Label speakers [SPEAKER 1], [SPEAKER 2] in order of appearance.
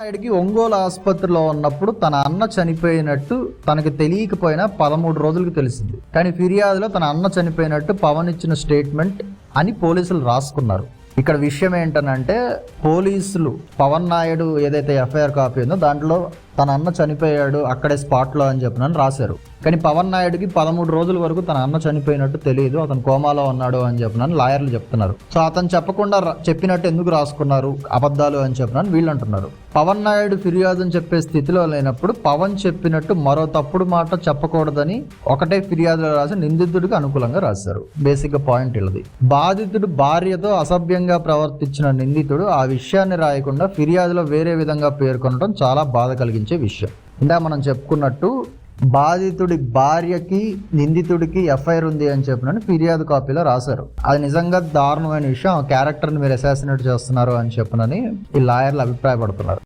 [SPEAKER 1] నాయుడికి ఒంగోలు ఆసుపత్రిలో ఉన్నప్పుడు తన అన్న చనిపోయినట్టు తనకు తెలియకపోయినా పదమూడు రోజులకు తెలిసింది. కానీ ఫిర్యాదులో తన అన్న చనిపోయినట్టు పవన్ ఇచ్చిన స్టేట్మెంట్ అని పోలీసులు రాసుకున్నారు. ఇక్కడ విషయం ఏంటనంటే పోలీసులు పవన్ నాయుడు ఏదైతే ఎఫ్ఐఆర్ కాపీ ఉందో దాంట్లో తన అన్న చనిపోయాడు అక్కడే స్పాట్లో అని చెప్పినని రాశారు. కానీ పవన్ నాయుడుకి పదమూడు రోజుల వరకు తన అన్న చనిపోయినట్టు తెలియదు అతను కోమాలో ఉన్నాడు అని చెప్పినని లాయర్లు చెప్తున్నారు. సో అతను చెప్పకుండా చెప్పినట్టు ఎందుకు రాసుకున్నారు అబద్ధాలు అని చెప్పినని వీళ్ళు అంటున్నారు. పవన్ నాయుడు ఫిర్యాదు అని చెప్పే స్థితిలో లేనప్పుడు పవన్ చెప్పినట్టు మరో తప్పుడు మాట చెప్పకూడదని ఒకటే ఫిర్యాదులో రాసి నిందితుడికి అనుకూలంగా రాశారు. బేసిక్గా పాయింట్ ఇల్లది. బాధితుడు భార్యతో అసభ్యంగా ప్రవర్తించిన నిందితుడు ఆ విషయాన్ని రాయకుండా ఫిర్యాదులో వేరే విధంగా పేర్కొనడం చాలా బాధ కలిగింది ఆలోచించే విషయం. ఇందా మనం చెప్పుకున్నట్టు బాధితుడి భార్యకి నిందితుడికి ఎఫ్ఐఆర్ ఉంది అని చెప్పినని ఫిర్యాదు కాపీలో రాశారు. అది నిజంగా దారుణమైన విషయం. ఆ క్యారెక్టర్ని మీరు అసాసినేట్ చేస్తున్నారు అని చెప్పనని ఈ లాయర్లు అభిప్రాయపడుతున్నారు.